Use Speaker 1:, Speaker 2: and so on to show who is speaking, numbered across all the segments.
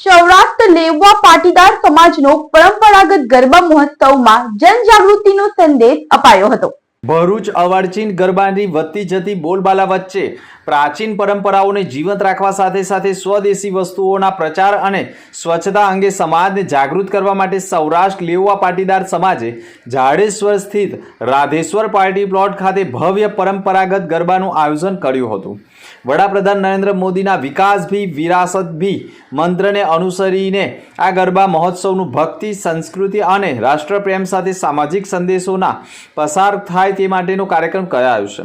Speaker 1: સૌરાષ્ટ્ર લેવવા પાટીદાર સમાજનો પરંપરાગત ગરબા મહોત્સવમાં જનજાગૃતિનો સંદેશ અપાયો હતો.
Speaker 2: ભરૂચ અવાડચીન ગરબાની વધતી જતી બોલબાલા વચ્ચે પ્રાચીન પરંપરાઓને જીવંત રાખવા સાથે સાથે સ્વદેશી વસ્તુઓના પ્રચાર અને સ્વચ્છતા અંગે સમાજને જાગૃત કરવા માટે સૌરાષ્ટ્ર લેવા પાટીદાર સમાજે જાડેશ્વર સ્થિત રાધેશ્વર પાર્ટી પ્લોટ ખાતે ભવ્ય પરંપરાગત ગરબાનું આયોજન કર્યું હતું. વડાપ્રધાન નરેન્દ્ર મોદીના વિકાસ ભી, વિરાસત ભી મંત્રને અનુસરીને આ ગરબા મહોત્સવનું ભક્તિ, સંસ્કૃતિ અને રાષ્ટ્રપ્રેમ સાથે સામાજિક સંદેશોના પસાર થાય તે માટેનો કાર્યક્રમ કરાયો છે.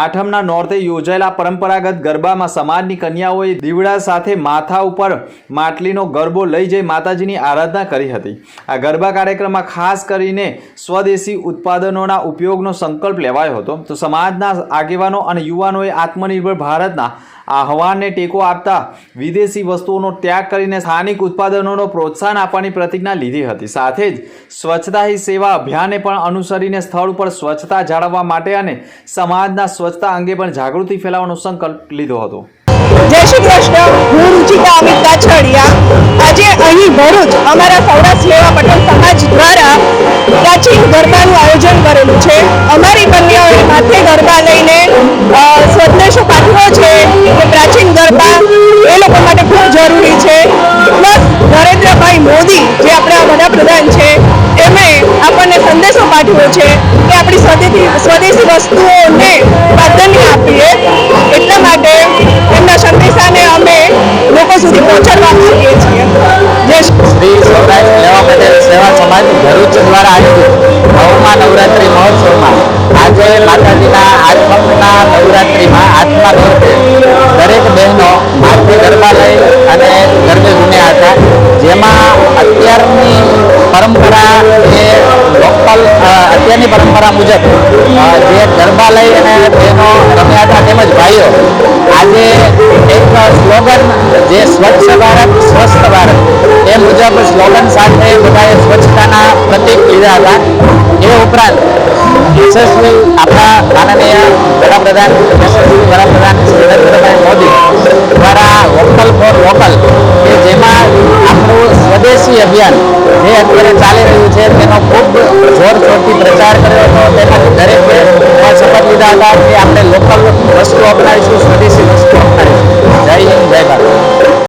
Speaker 2: આઠમના નોર્તે યોજાયેલા પરંપરાગત ગરબામાં સમાજની કન્યાઓએ દીવડા સાથે માથા ઉપર માટલીનો ગરબો લઈ જઈ માતાજીની આરાધના કરી હતી. આ ગરબા કાર્યક્રમમાં ખાસ કરીને સ્વદેશી ઉત્પાદનોના ઉપયોગનો સંકલ્પ લેવાયો હતો. તો સમાજના આગેવાનો અને યુવાનોએ આત્મનિર્ભર ભારતના આહવાનને ટેકો આપતા વિદેશી વસ્તુઓનો ત્યાગ કરીને સ્થાનિક ઉત્પાદનોનો પ્રોત્સાહન આપવાની પ્રતિજ્ઞા લીધી હતી. સાથે જ સ્વચ્છતા હી સેવા અભિયાનને પણ અનુસરીને સ્થળ ઉપર સ્વચ્છતા જાળવવા માટે અને સમાજના સ્વચ્છતા અંગે પણ જાગૃતિ ફેલાવવાનો સંકલ્પ લીધો હતો.
Speaker 3: જય શ્રી કૃષ્ણ. હું રુચિકા અમિત કાછડિયા. આજે અહીં ભરૂચ, અમારા સૌરાષ્ટ્ર લેવા પટેલ સમાજ દ્વારા પ્રાચીન ગરબાનું આયોજન કરેલું છે. ગરબા એ લોકો માટે ખૂબ જરૂરી છે. પ્લસ નરેન્દ્રભાઈ મોદી જે આપણા વડાપ્રધાન છે, એમણે આપણને સંદેશો પાઠવ્યો છે કે આપણી સ્વદેશી સ્વદેશી વસ્તુઓને પ્રાધાન્ય આપીએ. એટલા માટે એમના સંદેશાને અમે લોકો સુધી પહોંચાડવા માંગીએ છીએ. શ્રી
Speaker 4: સૌરાષ્ટ્ર લેવા પટેલ સેવા સમાજ ભરૂચ દ્વારા આયોજિત નવમા નવરાત્રિ મહોત્સવમાં આજે માતાજીના આઠમના નવરાત્રિમાં આઠમા દરેક લઈ અને ગરબે ઝૂમ્યા હતા. જેમાં અત્યારની પરંપરા જે લોકલ અત્યારની પરંપરા મુજબ જે ગરબા લઈ અને બહેનો રમ્યા હતા તેમજ ભાઈઓ, આજે એક સ્લોગન જે સ્વચ્છ ભારત, સ્વસ્થ ભારત, એ મુજબ સ્લોગન સાથે બધાએ સ્વચ્છતાના પ્રતિક લીધા હતા. એ ઉપરાંત યશસ્વી આપણા માનનીય વડાપ્રધાન, યશસ્વી વડાપ્રધાન Narendrabhai Modi vocal for local કે જેમાં આપણું સ્વદેશી અભિયાન જે અત્યારે ચાલી રહ્યું છે, તેનો ખૂબ જોરશોરથી પ્રચાર કર્યો હતો. તેમાં દરેકે શપથ લીધા હતા કે આપણે લોકલ વસ્તુ અપનાવીશું, સ્વદેશી વસ્તુ અપનાવીશું. જય હિન્દ, જય ભારત.